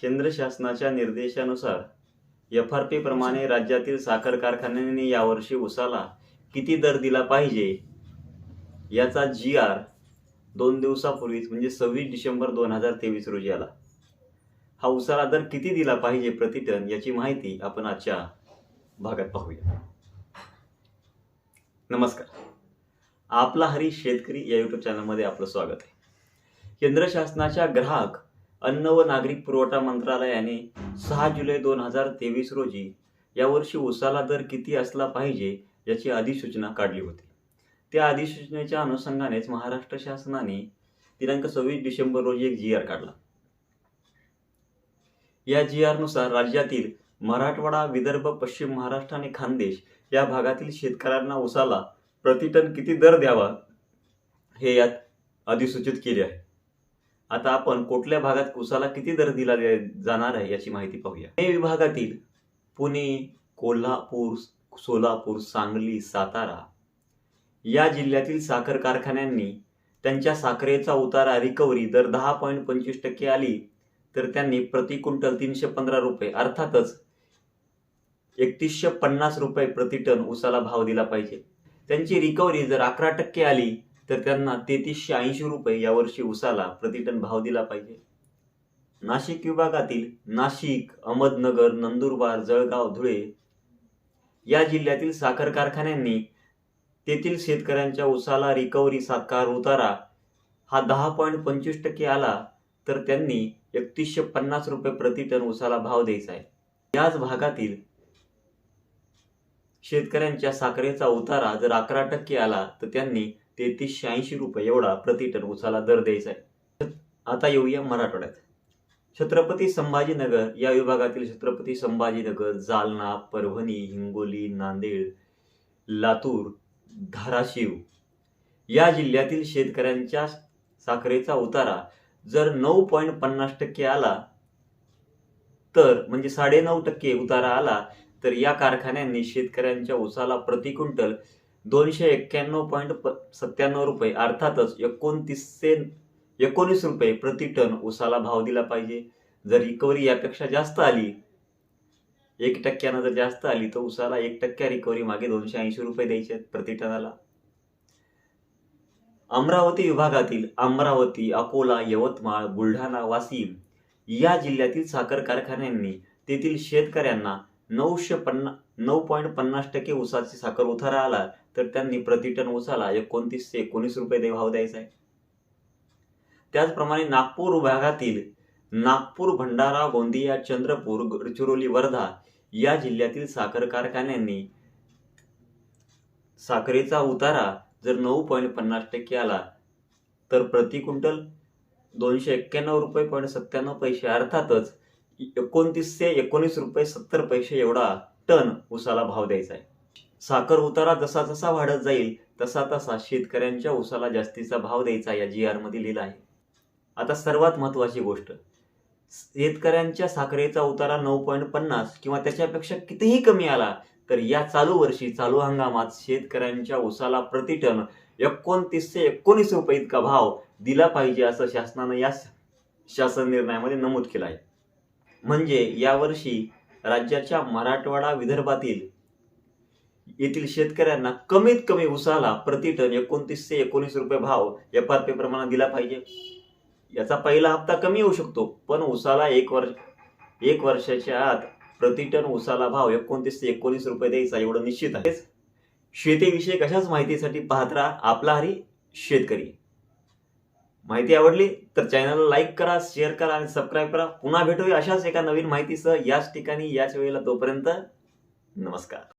केंद्र शासनाच्या निर्देशानुसार एफ आर पी प्रमाणे राज्यातील साखर कारखान्यांनी यावर्षी उसाला किती दर दिला पाहिजे? याचा जी आर दोन दिवसापूर्वीच म्हणजे सव्वीस डिसेंबर दोन हजार तेवीस रोजी आला. हा उसाला दर किती दिला पाहिजे प्रतिटन याची माहिती आपण आजच्या भागात पाहूया. नमस्कार. आपला हरी शेतकरी या युट्यूब चॅनलमध्ये आपलं स्वागत आहे. केंद्र शासनाच्या ग्राहक अन्न व नागरिक पुरवठा मंत्रालयाने सहा जुलै दोन हजार तेवीस रोजी यावर्षी उसाला दर किती असला पाहिजे याची अधिसूचना काढली होती. त्या अधिसूचनेच्या अनुषंगानेच महाराष्ट्र शासनाने दिनांक सव्वीस डिसेंबर रोजी एक जी आर काढला. या जी आरनुसार राज्यातील मराठवाडा विदर्भ पश्चिम महाराष्ट्र आणि खानदेश या भागातील शेतकऱ्यांना उसाला प्रतिटन किती दर द्यावा हे यात अधिसूचित केले आहे. आता आपण कुठल्या भागात उसाला किती दर दिला जाणार आहे याची माहिती पाहूया. हे विभागातील पुणे कोल्हापूर सोलापूर सांगली सातारा या जिल्ह्यातील साखर कारखान्यांनी त्यांच्या साखरेचा उतारा रिकव्हरी दर दहा पॉईंट पंचवीस टक्के आली तर त्यांनी प्रति क्विंटल तीनशे पंधरा रुपये अर्थातच एकतीसशे पन्नास रुपये प्रति टन उसाला भाव दिला पाहिजे. त्यांची रिकव्हरी जर अकरा टक्के आली तर त्यांना तेहतीसशे ऐंशी रुपये यावर्षी उसाला प्रतिटन भाव दिला पाहिजे. नाशिक विभागातील नाशिक अहमदनगर नंदुरबार जळगाव धुळे या जिल्ह्यातील साखर कारखान्यांनी तेथील शेतकऱ्यांच्या उसाला रिकव्हरी साकार उतारा हा दहा पॉईंट पंचवीस टक्के आला तर त्यांनी एकतीसशे पन्नास रुपये प्रति टन उसाला भाव द्यायचा आहे. याच भागातील शेतकऱ्यांच्या साखरेचा उतारा जर अकरा टक्के आला तर त्यांनी तेहतीसशे ऐंशी रुपये एवढा प्रति टन उसाला दर द्यायचा आहे. आता येऊया मराठवाड्यात. छत्रपती संभाजीनगर या विभागातील छत्रपती संभाजीनगर जालना परभणी हिंगोली नांदेड लातूर धाराशिव या जिल्ह्यातील शेतकऱ्यांच्या साखरेचा उतारा जर नऊ पॉईंट पन्नास टक्के आला तर म्हणजे साडेनऊ टक्के उतारा आला तर या कारखान्यांनी शेतकऱ्यांच्या उसाला प्रति क्विंटल दोनशे एक्क्याण्णव पॉईंट सत्त्याण्णव रुपये. अर्थातच एकोणतीसशे एकोणीस रुपये प्रति टन उसाला भाव दिला पाहिजे. जर रिकव्हरी यापेक्षा जास्त आली एक टक्क्यानं जर जास्त आली तर उसाला एक टक्क्या रिकव्हरी मागे दोनशे ऐंशी रुपये द्यायचे आहेत प्रति टनाला. अमरावती विभागातील अमरावती अकोला यवतमाळ बुलढाणा वाशिम या जिल्ह्यातील साखर कारखान्यांनी तेथील शेतकऱ्यांना नऊशे पन्ना नऊ पॉईंट पन्नास टक्के ऊसाची साखर उतारा आला तर त्यांनी प्रति टन उसाला एकोणतीसशे एकोणीस रुपये दे भाव द्यायचा आहे. त्याचप्रमाणे नागपूर विभागातील नागपूर भंडारा गोंदिया चंद्रपूर गडचिरोली वर्धा या जिल्ह्यातील साखर कारखान्यांनी साखरेचा उतारा जर नऊ पॉईंट पन्नास टक्के आला तर प्रति क्विंटल दोनशे एक्क्याण्णव रुपये पॉईंट सत्त्याण्णव पैसे अर्थातच एकोणतीसशे एकोणीस रुपये सत्तर पैसे एवढा टन उसाला भाव द्यायचा आहे. साखर उतारा जसा जसा वाढत जाईल तसा तसा शेतकऱ्यांच्या उसाला जास्तीचा भाव द्यायचा या जी आरमध्ये लिहिला आहे. आता सर्वात महत्वाची गोष्ट शेतकऱ्यांच्या साखरेचा उतारा नऊ पॉईंट पन्नास किंवा त्याच्यापेक्षा कितीही कमी आला तर या चालू वर्षी चालू हंगामात शेतकऱ्यांच्या उसाला प्रति टन एकोणतीसशे एकोणीस रुपये इतका भाव दिला पाहिजे असं शासनानं या शासन निर्णयामध्ये नमूद केलं आहे. म्हणजे यावर्षी राज्याच्या मराठवाडा विदर्भातील येथील शेतकऱ्यांना कमीत कमी उसाला प्रति टन एकोणतीसशे एकोणीस रुपये भाव एफ आर पी प्रमाणात दिला पाहिजे. याचा पहिला हप्ता कमी होऊ शकतो पण उसाला एक वर्ष एक वर्षाच्या आत प्रति टन उसाला भाव एकोणतीस ते एकोणीस रुपये द्यायचा एवढं निश्चित आहे. शेतीविषयक अशाच माहितीसाठी पाहत राहा आपला हरी शेतकरी. माहिती आवडली तर चॅनलला लाईक करा शेअर करा आणि सबस्क्राईब करा. पुन्हा भेटूया अशाच एका नवीन माहितीसह याच ठिकाणी याच वेळेला तोपर्यंत नमस्कार.